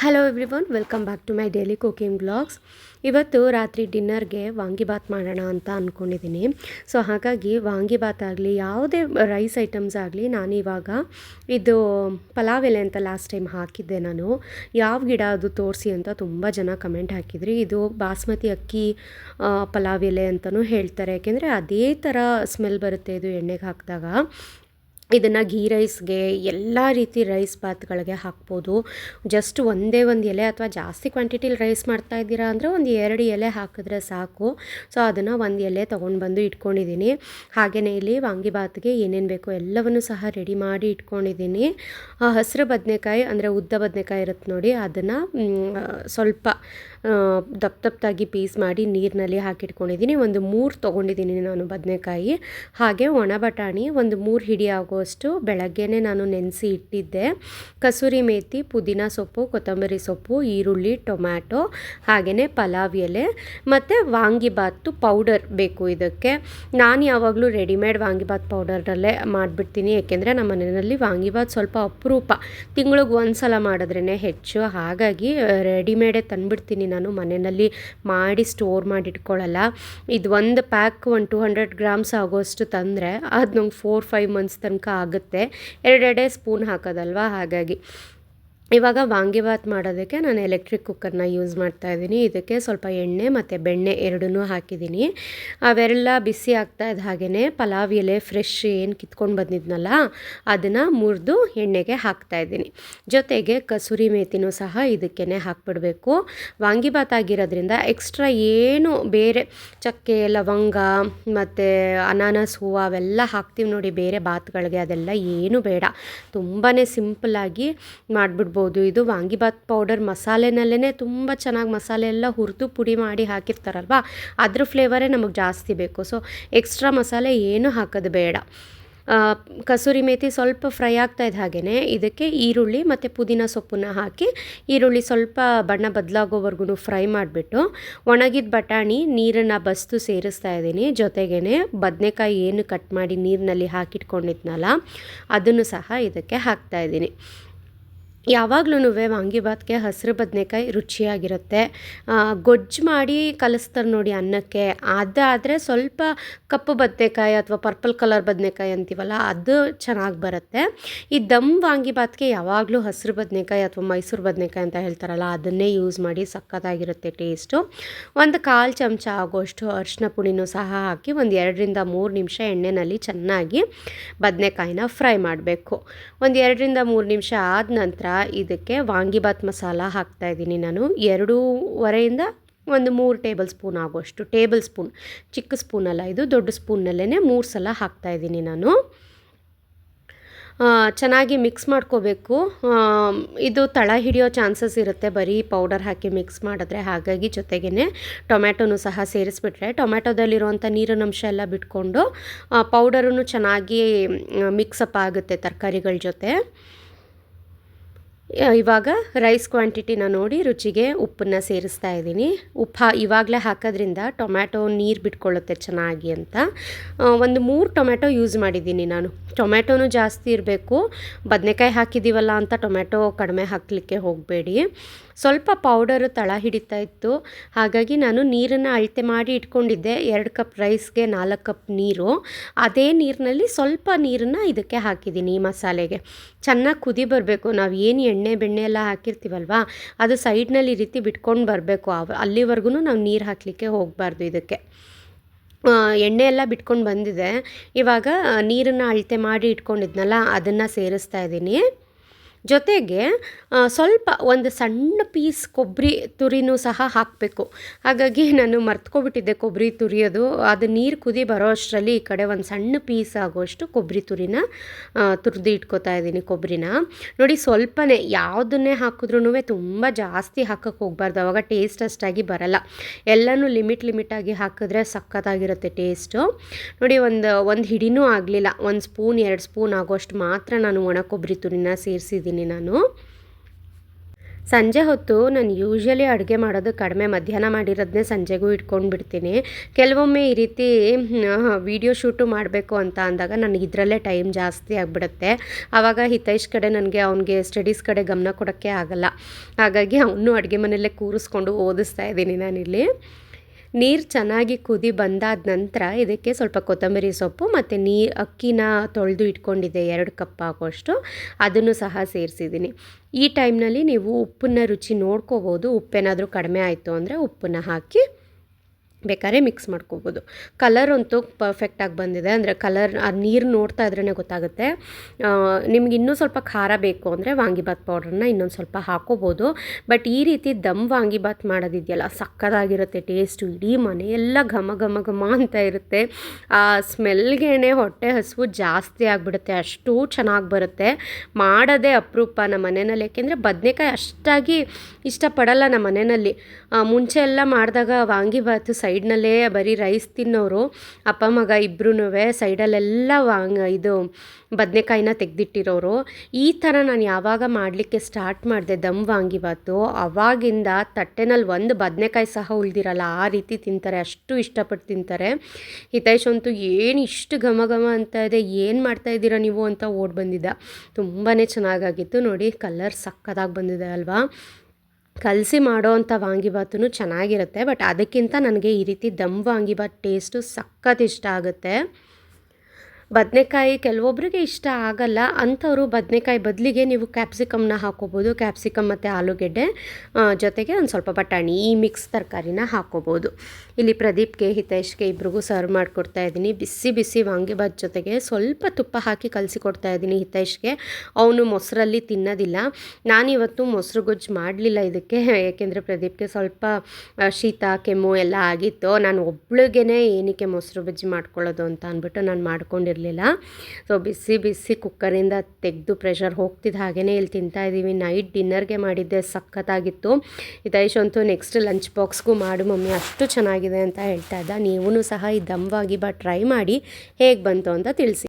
Hello everyone welcome back to my daily cooking blogs ಇವತ್ತು ರಾತ್ರಿ ಡಿನ್ನರ್ಗೆ ವಾಂಗಿಬಾತ್ ಮಾಡೋಣ ಅಂತ ಅಂದ್ಕೊಂಡಿದ್ದೀನಿ ಸೊ ಹಾಗಾಗಿ ವಾಂಗಿಬಾತ್ ಆಗಲಿ, ಯಾವುದೇ ರೈಸ್ ಐಟಮ್ಸ್ ಆಗಲಿ ನಾನಿವಾಗ ಇದು ಪಲಾವ್ ಎಲೆ ಅಂತ ಲಾಸ್ಟ್ ಟೈಮ್ ಹಾಕಿದ್ದೆ ನಾನು. ಯಾವ ಗಿಡ ಅದು ತೋರಿಸಿ ಅಂತ ತುಂಬ ಜನ ಕಮೆಂಟ್ ಹಾಕಿದ್ರಿ. ಇದು ಬಾಸ್ಮತಿ ಅಕ್ಕಿ ಪಲಾವ್ ಎಲೆ ಅಂತಲೂ ಹೇಳ್ತಾರೆ. ಯಾಕೆಂದರೆ ಅದೇ ಥರ ಸ್ಮೆಲ್ ಬರುತ್ತೆ ಇದು ಎಣ್ಣೆಗೆ ಹಾಕಿದಾಗ. ಇದನ್ನು ಘೀ ರೈಸ್ಗೆ ಎಲ್ಲ ರೀತಿ ರೈಸ್ ಬಾತ್ಗಳಿಗೆ ಹಾಕ್ಬೋದು. ಜಸ್ಟ್ ಒಂದೇ ಒಂದು ಎಲೆ ಅಥವಾ ಜಾಸ್ತಿ ಕ್ವಾಂಟಿಟಿಲಿ ರೈಸ್ ಮಾಡ್ತಾ ಇದ್ದೀರಾ ಅಂದರೆ ಒಂದು ಎರಡು ಎಲೆ ಹಾಕಿದ್ರೆ ಸಾಕು. ಸೊ, ಅದನ್ನು ಒಂದು ಎಲೆ ತೊಗೊಂಡು ಬಂದು ಇಟ್ಕೊಂಡಿದ್ದೀನಿ. ಹಾಗೆಯೇ ಇಲ್ಲಿ ವಾಂಗಿಬಾತ್ಗೆ ಏನೇನು ಬೇಕೋ ಎಲ್ಲವನ್ನು ಸಹ ರೆಡಿ ಮಾಡಿ ಇಟ್ಕೊಂಡಿದ್ದೀನಿ. ಹಸಿರು ಬದನೆಕಾಯಿ ಅಂದರೆ ಉದ್ದ ಬದನೆಕಾಯಿ ಇರುತ್ತೆ ನೋಡಿ, ಅದನ್ನು ಸ್ವಲ್ಪ ದಪ್ಪ ದಪ್ಪದಾಗಿ ಪೀಸ್ ಮಾಡಿ ನೀರಿನಲ್ಲಿ ಹಾಕಿಟ್ಕೊಂಡಿದ್ದೀನಿ. ಒಂದು ಮೂರು ತೊಗೊಂಡಿದ್ದೀನಿ ನಾನು ಬದನೆಕಾಯಿ. ಹಾಗೆ ಒಣ ಬಟಾಣಿ, ಒಂದು ಮೂರು ಹಿಡಿ ಆಗುವಷ್ಟು ಬೆಳಗ್ಗೆನೇ ನಾನು ನೆನೆಸಿ ಇಟ್ಟಿದ್ದೆ. ಕಸೂರಿ ಮೇಥಿ ಪುದೀನ ಸೊಪ್ಪು, ಕೊತ್ತಂಬರಿ ಸೊಪ್ಪು, ಈರುಳ್ಳಿ, ಟೊಮ್ಯಾಟೊ ಹಾಗೆಯೇ ಪಲಾವ್ ಎಲೆ, ಮತ್ತು ವಾಂಗಿಬಾತು ಪೌಡರ್ ಬೇಕು ಇದಕ್ಕೆ. ನಾನು ಯಾವಾಗಲೂ ರೆಡಿಮೇಡ್ ವಾಂಗಿಬಾತ್ ಪೌಡರಲ್ಲೇ ಮಾಡಿಬಿಡ್ತೀನಿ, ಏಕೆಂದರೆ ನಮ್ಮ ಮನೆಯಲ್ಲಿ ವಾಂಗಿಬಾತ್ ಸ್ವಲ್ಪ ಅಪರೂಪ. ತಿಂಗಳಿಗೆ ಒಂದು ಸಲ ಮಾಡಿದ್ರೇ ಹೆಚ್ಚು. ಹಾಗಾಗಿ, ರೆಡಿಮೇಡೇ ತಂದುಬಿಡ್ತೀನಿ ಮನೆಯಲ್ಲಿ ಮಾಡಿ ಸ್ಟೋರ್ ಮಾಡಿ ಇಟ್ಕೊಳ್ಳಲ್ಲ ಇದು ಒಂದು ಪ್ಯಾಕ್ ಒಂದು ಟೂ ಹಂಡ್ರೆಡ್ ಗ್ರಾಮ್ಸ್ ಆಗೋಷ್ಟು ತಂದರೆ ಅದು ನಂಗೆ ಫೋರ್ ಫೈವ್ ಮಂತ್ಸ್ ತನಕ ಆಗುತ್ತೆ. ಎರಡೆರಡೇ ಸ್ಪೂನ್ ಹಾಕೋದಲ್ವಾ? ಹಾಗಾಗಿ. ಇವಾಗ ವಾಂಗಿಬಾತ್ ಮಾಡೋದಕ್ಕೆ ನಾನು ಎಲೆಕ್ಟ್ರಿಕ್ ಕುಕ್ಕರ್ನ ಯೂಸ್ ಮಾಡ್ತಾ ಇದ್ದೀನಿ. ಇದಕ್ಕೆ ಸ್ವಲ್ಪ ಎಣ್ಣೆ ಮತ್ತು ಬೆಣ್ಣೆ ಎರಡನ್ನೂ ಹಾಕಿದ್ದೀನಿ. ಅವೆಲ್ಲ ಬಿಸಿ ಆಗ್ತಾ ಇದ್ದ ಹಾಗೆಯೇ ಪಲಾವ್ ಎಲೆ ಫ್ರೆಶ್ ಏನು ಕಿತ್ಕೊಂಡು ಬಂದಿದ್ನಲ್ಲ, ಅದನ್ನು ಮುರಿದು ಎಣ್ಣೆಗೆ ಹಾಕ್ತಾ ಇದ್ದೀನಿ. ಜೊತೆಗೆ ಕಸೂರಿ ಮೇತಿನೂ ಸಹ ಇದಕ್ಕೇ ಹಾಕ್ಬಿಡಬೇಕು. ವಾಂಗಿಬಾತ್ ಆಗಿರೋದ್ರಿಂದ ಎಕ್ಸ್ಟ್ರಾ ಏನು ಬೇರೆ ಚಕ್ಕೆ, ಲವಂಗ ಮತ್ತು ಅನಾನಸ್ ಹೂವು ಅವೆಲ್ಲ ಹಾಕ್ತೀವಿ ನೋಡಿ ಬೇರೆ ಬಾತ್ಗಳಿಗೆ ಅದೆಲ್ಲ ಏನು ಬೇಡ. ತುಂಬಾ ಸಿಂಪಲ್ಲಾಗಿ ಮಾಡಿಬಿಡ್ಬೋದು ಇದು ವಾಂಗಿಬಾತ್ ಪೌಡರ್ ಮಸಾಲೆನಲ್ಲೇ ತುಂಬ ಚೆನ್ನಾಗಿ ಮಸಾಲೆ ಎಲ್ಲ ಹುರಿದು ಪುಡಿ ಮಾಡಿ ಹಾಕಿರ್ತಾರಲ್ವ? ಅದ್ರ ಫ್ಲೇವರೇ ನಮಗೆ ಜಾಸ್ತಿ ಬೇಕು. ಸೊ, ಎಕ್ಸ್ಟ್ರಾ ಮಸಾಲೆ ಏನು ಹಾಕೋದು ಬೇಡ. ಕಸೂರಿ ಮೇಥಿ ಸ್ವಲ್ಪ ಫ್ರೈ ಆಗ್ತಾ ಇದ್ದ ಹಾಗೆಯೇ ಇದಕ್ಕೆ ಈರುಳ್ಳಿ ಮತ್ತು ಪುದೀನ ಸೊಪ್ಪನ್ನ ಹಾಕಿ ಈರುಳ್ಳಿ ಸ್ವಲ್ಪ ಬಣ್ಣ ಬದಲಾಗೋವರೆಗೂ ಫ್ರೈ ಮಾಡಿಬಿಟ್ಟು ಒಣಗಿದ ಬಟಾಣಿ ನೀರನ್ನು ಬಸ್ತು ಸೇರಿಸ್ತಾ ಇದ್ದೀನಿ. ಜೊತೆಗೇ ಬದನೆಕಾಯಿ ಏನು ಕಟ್ ಮಾಡಿ ನೀರಿನಲ್ಲಿ ಹಾಕಿಟ್ಕೊಂಡಿದ್ನಲ್ಲ, ಅದನ್ನು ಸಹ ಇದಕ್ಕೆ ಹಾಕ್ತಾ ಇದ್ದೀನಿ. ಯಾವಾಗ್ಲೂ ವಾಂಗಿಭಾತ್ಗೆ ಹಸಿರು ಬದನೆಕಾಯಿ ರುಚಿಯಾಗಿರುತ್ತೆ. ಗೊಜ್ಜು ಮಾಡಿ ಕಲಿಸ್ತಾರೆ ನೋಡಿ ಅನ್ನಕ್ಕೆ. ಅದಾದರೆ ಸ್ವಲ್ಪ ಕಪ್ಪು ಬದನೆಕಾಯಿ ಅಥವಾ ಪರ್ಪಲ್ ಕಲರ್ ಬದನೆಕಾಯಿ ಅಂತೀವಲ್ಲ, ಅದು ಚೆನ್ನಾಗಿ ಬರುತ್ತೆ. ಈ ದಮ್ ವಾಂಗಿಬಾತ್ಗೆ ಯಾವಾಗಲೂ ಹಸಿರು ಬದನೆಕಾಯಿ ಅಥವಾ ಮೈಸೂರು ಬದನೆಕಾಯಿ ಅಂತ ಹೇಳ್ತಾರಲ್ಲ, ಅದನ್ನೇ ಯೂಸ್ ಮಾಡಿ ಸಖತ್ತಾಗಿರುತ್ತೆ ಟೇಸ್ಟು. ಒಂದು ಕಾಲು ಚಮಚ ಆಗೋಷ್ಟು ಅರಿಶಿನ ಪುಡಿನೂ ಸಹ ಹಾಕಿ ಒಂದು ಎರಡರಿಂದ ಮೂರು ನಿಮಿಷ ಎಣ್ಣೆಯಲ್ಲಿ ಚೆನ್ನಾಗಿ ಬದನೆಕಾಯಿನ ಫ್ರೈ ಮಾಡಬೇಕು. ಒಂದು ಎರಡರಿಂದ ಮೂರು ನಿಮಿಷ ಆದ ನಂತರ ಇದಕ್ಕೆ ವಾಂಗಿಬಾತ್ ಮಸಾಲ ಹಾಕ್ತಾ ಇದ್ದೀನಿ ನಾನು. ಎರಡೂವರೆಯಿಂದ ಒಂದು ಮೂರು ಟೇಬಲ್ ಸ್ಪೂನ್ ಆಗೋಷ್ಟು ಟೇಬಲ್ ಸ್ಪೂನ್, ಚಿಕ್ಕ ಸ್ಪೂನಲ್ಲ ಇದು, ದೊಡ್ಡ ಸ್ಪೂನಲ್ಲೇ ಮೂರು ಸಲ ಹಾಕ್ತಾ ಇದ್ದೀನಿ ನಾನು. ಚೆನ್ನಾಗಿ ಮಿಕ್ಸ್ ಮಾಡ್ಕೋಬೇಕು. ಇದು ತಳ ಹಿಡಿಯೋ ಚಾನ್ಸಸ್ ಇರುತ್ತೆ. ಬರೀ ಪೌಡರ್ ಹಾಕಿ ಮಿಕ್ಸ್ ಮಾಡಿದ್ರೆ ಹಾಗಾಗಿ ಜೊತೆಗೇ ಟೊಮ್ಯಾಟೊನು ಸಹ ಸೇರಿಸ್ಬಿಟ್ರೆ, ಟೊಮ್ಯಾಟೊದಲ್ಲಿರುವಂಥ ನೀರಿನ ಅಂಶ ಎಲ್ಲ ಬಿಟ್ಕೊಂಡು ಪೌಡರೂ ಚೆನ್ನಾಗಿ ಮಿಕ್ಸಪ್ ಆಗುತ್ತೆ ತರಕಾರಿಗಳ ಜೊತೆ. ಇವಾಗ ರೈಸ್ ಕ್ವಾಂಟಿಟಿನ ನೋಡಿ ರುಚಿಗೆ ಉಪ್ಪನ್ನು ಸೇರಿಸ್ತಾ ಇದ್ದೀನಿ. ಉಪ್ಪು ಇವಾಗಲೇ ಹಾಕೋದ್ರಿಂದ ಟೊಮ್ಯಾಟೊ ನೀರು ಬಿಟ್ಕೊಳ್ಳುತ್ತೆ ಚೆನ್ನಾಗಿ ಅಂತ. ಒಂದು ಮೂರು ಟೊಮ್ಯಾಟೊ ಯೂಸ್ ಮಾಡಿದ್ದೀನಿ ನಾನು. ಟೊಮ್ಯಾಟೊನೂ ಜಾಸ್ತಿ ಇರಬೇಕು. ಬದನೆಕಾಯಿ ಹಾಕಿದ್ದೀವಲ್ಲ ಅಂತ ಟೊಮ್ಯಾಟೊ ಕಡಿಮೆ ಹಾಕಲಿಕ್ಕೆ ಹೋಗಬೇಡಿ. ಸ್ವಲ್ಪ ಪೌಡರು ತಳ ಹಿಡಿತಾ ಇತ್ತು. ಹಾಗಾಗಿ ನಾನು ನೀರನ್ನು ಅಳತೆ ಮಾಡಿ ಇಟ್ಕೊಂಡಿದ್ದೆ. ಎರಡು ಕಪ್ ರೈಸ್ಗೆ ನಾಲ್ಕು ಕಪ್ ನೀರು. ಅದೇ ನೀರಿನಲ್ಲಿ ಸ್ವಲ್ಪ ನೀರನ್ನು ಇದಕ್ಕೆ ಹಾಕಿದ್ದೀನಿ ಈ ಮಸಾಲೆಗೆ. ಚೆನ್ನಾಗಿ ಕುದಿ ಬರಬೇಕು. ನಾವು ಏನು ಎಣ್ಣೆ ಬೆಣ್ಣೆ ಎಲ್ಲ ಹಾಕಿರ್ತೀವಲ್ವ, ಅದು ಸೈಡ್ನಲ್ಲಿ ಈ ರೀತಿ ಬಿಟ್ಕೊಂಡು ಬರಬೇಕು. ಅಲ್ಲಿವರೆಗೂ ನಾವು ನೀರು ಹಾಕಲಿಕ್ಕೆ ಹೋಗಬಾರ್ದು ಇದಕ್ಕೆ. ಎಣ್ಣೆ ಎಲ್ಲ ಬಿಟ್ಕೊಂಡು ಬಂದಿದೆ. ಇವಾಗ ನೀರನ್ನು ಅಳತೆ ಮಾಡಿ ಇಟ್ಕೊಂಡಿದ್ನಲ್ಲ, ಅದನ್ನು ಸೇರಿಸ್ತಾ ಇದ್ದೀನಿ. ಜೊತೆಗೆ ಸ್ವಲ್ಪ ಒಂದು ಸಣ್ಣ ಪೀಸ್ ಕೊಬ್ಬರಿ ತುರಿನೂ ಸಹ ಹಾಕಬೇಕು. ಹಾಗಾಗಿ ನಾನು ಮರ್ತ್ಕೊಬಿಟ್ಟಿದ್ದೆ ಕೊಬ್ಬರಿ ತುರಿಯೋದು. ಅದು ನೀರು ಕುದಿ ಬರೋ ಅಷ್ಟರಲ್ಲಿ ಈ ಕಡೆ ಒಂದು ಸಣ್ಣ ಪೀಸ್ ಆಗೋಷ್ಟು ಕೊಬ್ಬರಿ ತುರಿನ ತುರಿದು ಇಟ್ಕೋತಾ ಇದ್ದೀನಿ ಕೊಬ್ಬರಿನ. ನೋಡಿ, ಸ್ವಲ್ಪನೇ ಯಾವುದನ್ನೇ ಹಾಕಿದ್ರೂ ತುಂಬ ಜಾಸ್ತಿ ಹಾಕಕ್ಕೆ ಹೋಗ್ಬಾರ್ದು. ಅವಾಗ ಟೇಸ್ಟ್ ಅಷ್ಟಾಗಿ ಬರಲ್ಲ. ಎಲ್ಲನೂ ಲಿಮಿಟ್ ಲಿಮಿಟಾಗಿ ಹಾಕಿದ್ರೆ ಸಖತ್ತಾಗಿರುತ್ತೆ ಟೇಸ್ಟು. ನೋಡಿ, ಒಂದು ಒಂದು ಹಿಡಿನೂ ಆಗಲಿಲ್ಲ. ಒಂದು ಸ್ಪೂನ್, ಎರಡು ಸ್ಪೂನ್ ಆಗೋಷ್ಟು ಮಾತ್ರ ನಾನು ಒಣ ಕೊಬ್ಬರಿ ತುರಿನ ಸೇರಿಸಿದ್ದೀನಿ. ನಾನು. ಸಂಜೆ ಹೊತ್ತು ನಾನು ಯೂಶ್ವಲಿ ಅಡುಗೆ ಮಾಡೋದು ಕಡಿಮೆ. ಮಧ್ಯಾಹ್ನ ಮಾಡಿರೋದನ್ನೇ ಸಂಜೆಗೂ ಇಟ್ಕೊಂಡು ಬಿಡ್ತೀನಿ. ಕೆಲವೊಮ್ಮೆ ಈ ರೀತಿ ವಿಡಿಯೋ ಶೂಟು ಮಾಡಬೇಕು ಅಂತ ಅಂದಾಗ ನನಗೆ ಇದರಲ್ಲೇ ಟೈಮ್ ಜಾಸ್ತಿ ಆಗಿಬಿಡುತ್ತೆ. ಆವಾಗ ಹಿತೈಷ್ ಕಡೆ ನನಗೆ ಅವನಿಗೆ ಸ್ಟಡೀಸ್ ಕಡೆ ಗಮನ ಕೊಡೋಕ್ಕೆ ಆಗಲ್ಲ. ಹಾಗಾಗಿ ಅವನು ಅಡುಗೆ ಮನೆಯಲ್ಲೇ ಕೂರಿಸ್ಕೊಂಡು ಓದಿಸ್ತಾ ಇದ್ದೀನಿ ನಾನಿಲ್ಲಿ. ನೀರು ಚೆನ್ನಾಗಿ ಕುದಿ ಬಂದಾದ ನಂತರ ಇದಕ್ಕೆ ಸ್ವಲ್ಪ ಕೊತ್ತಂಬರಿ ಸೊಪ್ಪು ಮತ್ತು ನೀರು ಅಕ್ಕಿನ ತೊಳೆದು ಇಟ್ಕೊಂಡಿದ್ದೆ ಎರಡು ಕಪ್ ಆಗೋಷ್ಟು ಅದನ್ನು ಸಹ ಸೇರಿಸಿದ್ದೀನಿ. ಈ ಟೈಮ್ನಲ್ಲಿ ನೀವು ಉಪ್ಪನ್ನ ರುಚಿ ನೋಡ್ಕೋಬೋದು. ಉಪ್ಪೇನಾದರೂ ಕಡಿಮೆ ಆಯಿತು ಅಂದರೆ ಉಪ್ಪನ್ನ ಹಾಕಿ ಬೇಕಾದ್ರೆ ಮಿಕ್ಸ್ ಮಾಡ್ಕೋಬೋದು. ಕಲರ್ ಅಂತೂ ಪರ್ಫೆಕ್ಟಾಗಿ ಬಂದಿದೆ. ಅಂದರೆ ಕಲರ್ ಆ ನೀರು ನೋಡ್ತಾ ಇದ್ರೇ ಗೊತ್ತಾಗುತ್ತೆ. ನಿಮ್ಗೆ ಇನ್ನೂ ಸ್ವಲ್ಪ ಖಾರ ಬೇಕು ಅಂದರೆ ವಾಂಗಿಬಾತ್ ಪೌಡ್ರನ್ನ ಇನ್ನೊಂದು ಸ್ವಲ್ಪ ಹಾಕೋಬೋದು. ಬಟ್ ಈ ರೀತಿ ದಮ್ ವಾಂಗಿಬಾತ್ ಮಾಡೋದಿದೆಯಲ್ಲ ಸಕ್ಕತ್ತಾಗಿರುತ್ತೆ ಟೇಸ್ಟು ಇಡೀ ಮನೆಯೆಲ್ಲ ಘಮ ಘಮ ಘಮ ಅಂತ ಇರುತ್ತೆ. ಆ ಸ್ಮೆಲ್ಗೇನೆ ಹೊಟ್ಟೆ ಹಸುವು ಜಾಸ್ತಿ ಆಗಿಬಿಡುತ್ತೆ, ಅಷ್ಟು ಚೆನ್ನಾಗಿ ಬರುತ್ತೆ. ಮಾಡೋದೇ ಅಪರೂಪ ನಮ್ಮ ಮನೆಯಲ್ಲಿ, ಯಾಕೆಂದರೆ ಬದನೆಕಾಯಿ ಅಷ್ಟಾಗಿ ಇಷ್ಟಪಡಲ್ಲ ನಮ್ಮ ಮನೆಯಲ್ಲಿ. ಮುಂಚೆ ಎಲ್ಲ ಮಾಡಿದಾಗ ವಾಂಗಿಬಾತು ಸೈಡ್ನಲ್ಲೇ ಬರೀ ರೈಸ್ ತಿನ್ನೋರು, ಅಪ್ಪ, ಮಗ ಇಬ್ಬರೂ ಸೈಡಲ್ಲೆಲ್ಲ ವಾಂಗ ಇದು ಬದನೆಕಾಯಿನ ತೆಗೆದಿಟ್ಟಿರೋರು. ಈ ಥರ ನಾನು ಯಾವಾಗ ಮಾಡಲಿಕ್ಕೆ ಸ್ಟಾರ್ಟ್ ಮಾಡಿದೆ, ದಮ್ ವಾಂಗಿಬಾತು ಅವಾಗಿಂದ ತಟ್ಟೆನಲ್ಲಿ ಒಂದು ಬದನೆಕಾಯಿ ಸಹ ಉಳಿದಿರಲ್ಲ, ಆ ರೀತಿ ತಿಂತಾರೆ, ಅಷ್ಟು ಇಷ್ಟಪಟ್ಟು ತಿಂತಾರೆ. ಹಿತೈಶ್ ಅಂತೂ ಏನು ಇಷ್ಟು ಘಮ ಘಮ ಅಂತ ಇದೆ, ಏನು ಮಾಡ್ತಾ ಇದ್ದೀರಾ ನೀವು ಅಂತ ಓಡ್ ಬಂದಿದ್ದ. ತುಂಬಾ ಚೆನ್ನಾಗಾಗಿತ್ತು ನೋಡಿ, ಕಲರ್ ಸಕ್ಕದಾಗಿ ಬಂದಿದೆ ಅಲ್ವಾ? ಕಲಸಿ ಮಾಡೋವಂಥ ವಾಂಗಿಬಾತೂ ಚೆನ್ನಾಗಿರುತ್ತೆ, ಬಟ್ ಅದಕ್ಕಿಂತ ನನಗೆ ಈ ರೀತಿ ದಮ್ ವಾಂಗಿಬಾತ್ ಟೇಸ್ಟು ಸಖತ್ ಇಷ್ಟ ಆಗುತ್ತೆ. ಬದನೆಕಾಯಿ ಕೆಲವೊಬ್ಬರಿಗೆ ಇಷ್ಟ ಆಗಲ್ಲ. ಅಂಥವರು ಬದನೆಕಾಯಿ ಬದಲಿಗೆ ನೀವು ಕ್ಯಾಪ್ಸಿಕಮ್ನ ಹಾಕೋಬೋದು. ಕ್ಯಾಪ್ಸಿಕಮ್ ಮತ್ತು ಆಲೂಗೆಡ್ಡೆ ಜೊತೆಗೆ ಒಂದು ಸ್ವಲ್ಪ ಬಟಾಣಿ ಈ ಮಿಕ್ಸ್ ತರಕಾರಿನ ಹಾಕೋಬೋದು. ಇಲ್ಲಿ ಪ್ರದೀಪ್ಗೆ ಹಿತೈಷ್ಗೆ ಇಬ್ರಿಗೂ ಸರ್ವ್ ಮಾಡಿಕೊಡ್ತಾ ಇದ್ದೀನಿ. ಬಿಸಿ ಬಿಸಿ ವಾಂಗಿಬಾತ್ ಜೊತೆಗೆ ಸ್ವಲ್ಪ ತುಪ್ಪ ಹಾಕಿ ಕಲಸಿ ಕೊಡ್ತಾ ಇದ್ದೀನಿ ಹಿತೈಷ್ಗೆ ಅವನು ಮೊಸರಲ್ಲಿ ತಿನ್ನೋದಿಲ್ಲ. ನಾನಿವತ್ತು ಮೊಸರು ಗೊಜ್ಜು ಮಾಡಲಿಲ್ಲ ಇದಕ್ಕೆ. ಏಕೆಂದರೆ ಪ್ರದೀಪ್ಗೆ ಸ್ವಲ್ಪ ಶೀತ, ಕೆಮ್ಮು ಎಲ್ಲ ಆಗಿತ್ತು. ನಾನು ಒಬ್ಳಿಗೆ ಏನಕ್ಕೆ ಮೊಸರು ಬಜ್ಜಿ ಮಾಡ್ಕೊಳ್ಳೋದು ಅಂತ ಅಂದ್ಬಿಟ್ಟು ನಾನು ಮಾಡ್ಕೊಂಡಿರ್ತೀನಿ ಇರಲಿಲ್ಲ. ಸೊ ಬಿಸಿ ಬಿಸಿ ಕುಕ್ಕರಿಂದ ತೆಗೆದು ಪ್ರೆಷರ್ ಹೋಗ್ತಿದ್ದ ಹಾಗೆಯೇ ಇಲ್ಲಿ ತಿಂತಾ ಇದ್ದೀವಿ. ನೈಟ್ ಡಿನ್ನರ್ಗೆ ಮಾಡಿದ್ದೆ. ಸಖತ್ತಾಗಿತ್ತು. ಹಿತೈಶ್ ಅಂತೂ ನೆಕ್ಸ್ಟ್ ಲಂಚ್ ಬಾಕ್ಸ್ಗೂ ಮಾಡು ಮಮ್ಮಿ. ಅಷ್ಟು ಚೆನ್ನಾಗಿದೆ ಅಂತ ಹೇಳ್ತಾ ಇದ್ದ. ನೀವೂ ಸಹ ಈ ದಮ್ವಾಗಿ ಬಾ ಟ್ರೈ ಮಾಡಿ. ಹೇಗೆ ಬಂತು ಅಂತ ತಿಳಿಸಿ.